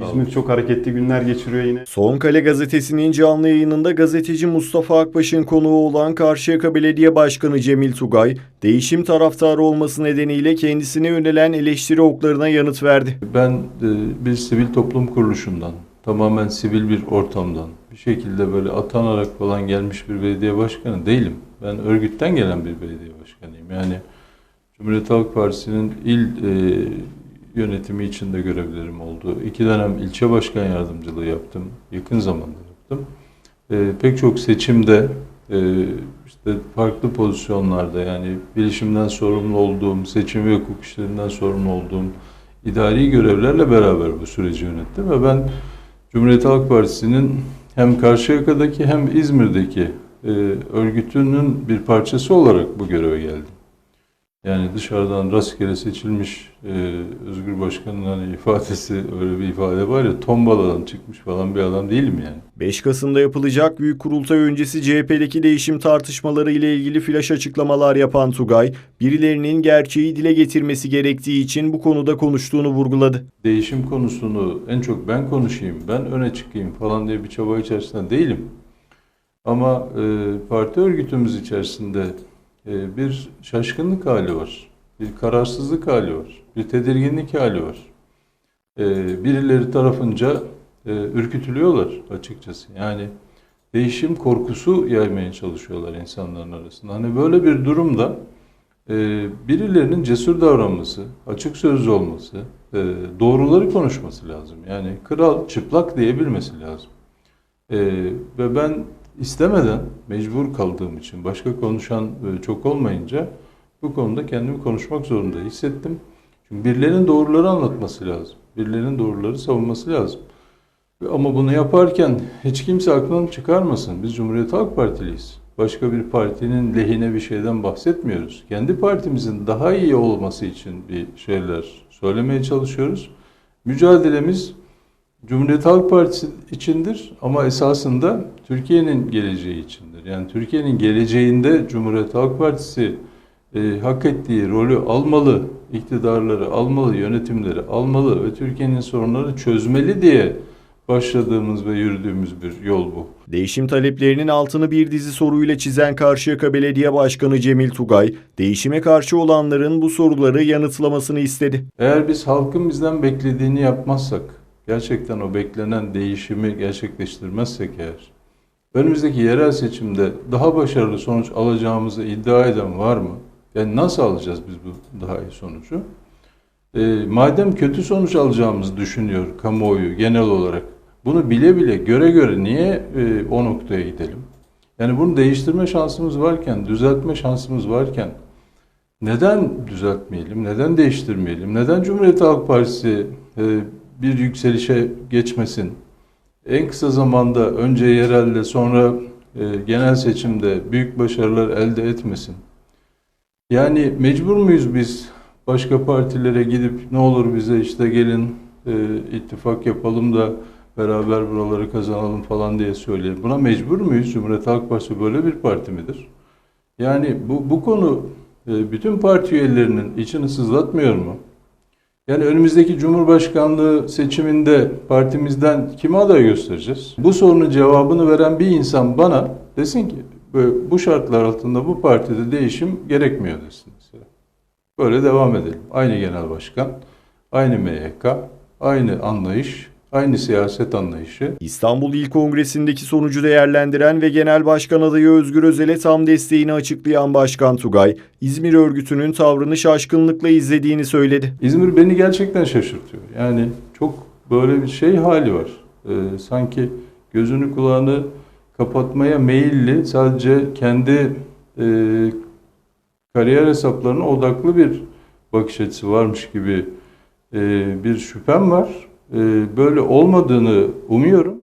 İzmir çok hareketli günler geçiriyor yine. Son Kale gazetesinin canlı yayınında gazeteci Mustafa Akbaş'ın konuğu olan Karşıyaka Belediye Başkanı Cemil Tugay, değişim taraftarı olması nedeniyle kendisine yönelen eleştiri oklarına yanıt verdi. Ben e, bir sivil toplum kuruluşundan, tamamen sivil bir ortamdan, bir şekilde böyle atanarak falan gelmiş bir belediye başkanı değilim. Ben örgütten gelen bir belediye başkanıyım. Yani Cumhuriyet Halk Partisi'nin il e, yönetimi içinde görevlerim oldu. İki dönem ilçe başkan yardımcılığı yaptım. Yakın zamanda yaptım. E, pek çok seçimde e, işte farklı pozisyonlarda yani bilişimden sorumlu olduğum, seçim ve hukuk işlerinden sorumlu olduğum idari görevlerle beraber bu süreci yönettim ve ben Cumhuriyet Halk Partisi'nin hem Karşıyaka'daki hem İzmir'deki e, örgütünün bir parçası olarak bu göreve geldim. Yani dışarıdan rastgele seçilmiş e, Özgür Başkan'ın hani ifadesi öyle bir ifade var ya tombaladan çıkmış falan bir adam değilim yani. 5 Kasım'da yapılacak büyük kurultay öncesi CHP'deki değişim tartışmaları ile ilgili flaş açıklamalar yapan Tugay, birilerinin gerçeği dile getirmesi gerektiği için bu konuda konuştuğunu vurguladı. değişim konusunu en çok ben konuşayım, ben öne çıkayım falan diye bir çaba içerisinde değilim. Ama e, parti örgütümüz içerisinde e, bir şaşkınlık hali var, bir kararsızlık hali var, bir tedirginlik hali var. E, birileri tarafınca e, ürkütülüyorlar açıkçası. Yani değişim korkusu yaymaya çalışıyorlar insanların arasında. Hani böyle bir durumda e, birilerinin cesur davranması, açık sözlü olması, e, doğruları konuşması lazım. Yani kral çıplak diyebilmesi lazım. Ve ben istemeden, mecbur kaldığım için, başka konuşan e, çok olmayınca bu konuda kendimi konuşmak zorunda hissettim. Çünkü birilerinin doğruları anlatması lazım. Birilerinin doğruları savunması lazım. Ama bunu yaparken hiç kimse aklını çıkarmasın. Biz Cumhuriyet Halk Partiliyiz. Başka bir partinin lehine bir şeyden bahsetmiyoruz. Kendi partimizin daha iyi olması için bir şeyler söylemeye çalışıyoruz. Mücadelemiz Cumhuriyet Halk Partisi içindir ama esasında Türkiye'nin geleceği içindir. Yani Türkiye'nin geleceğinde Cumhuriyet Halk Partisi e, hak ettiği rolü almalı, iktidarları almalı, yönetimleri almalı ve Türkiye'nin sorunları çözmeli diye başladığımız ve yürüdüğümüz bir yol bu. Değişim taleplerinin altını bir dizi soruyla çizen Karşıyaka Belediye Başkanı Cemil Tugay, değişime karşı olanların bu soruları yanıtlamasını istedi. Eğer biz halkın bizden beklediğini yapmazsak, gerçekten o beklenen değişimi gerçekleştirmezsek eğer, önümüzdeki yerel seçimde daha başarılı sonuç alacağımızı iddia eden var mı? Yani nasıl alacağız biz bu daha iyi sonucu? E, madem kötü sonuç alacağımızı düşünüyor kamuoyu genel olarak, bunu bile bile göre göre niye e, o noktaya gidelim? Yani bunu değiştirme şansımız varken, düzeltme şansımız varken neden düzeltmeyelim, neden değiştirmeyelim, neden Cumhuriyet Halk Partisi e, bir yükselişe geçmesin? En kısa zamanda önce yerelde sonra e, genel seçimde büyük başarılar elde etmesin? Yani mecbur muyuz biz başka partilere gidip ne olur bize işte gelin e, ittifak yapalım da beraber buraları kazanalım falan diye söyleyelim. Buna mecbur muyuz? Cumhuriyet Halk Partisi böyle bir parti midir? Yani bu, bu konu e, bütün parti üyelerinin içini sızlatmıyor mu? Yani önümüzdeki Cumhurbaşkanlığı seçiminde partimizden kime aday göstereceğiz? Bu sorunun cevabını veren bir insan bana desin ki "Böyle bu şartlar altında bu partide değişim gerekmiyor desin. Böyle devam edelim. Aynı genel başkan, aynı MYK, aynı anlayış, aynı siyaset anlayışı. İstanbul İl Kongresi'ndeki sonucu değerlendiren ve Genel Başkan adayı Özgür Özel'e tam desteğini açıklayan Başkan Tugay, İzmir örgütünün tavrını şaşkınlıkla izlediğini söyledi. İzmir beni gerçekten şaşırtıyor. Yani çok böyle bir şey hali var. Ee, sanki gözünü kulağını kapatmaya meyilli, sadece kendi e, kariyer hesaplarına odaklı bir bakış açısı varmış gibi e, bir şüphem var. E, böyle olmadığını umuyorum.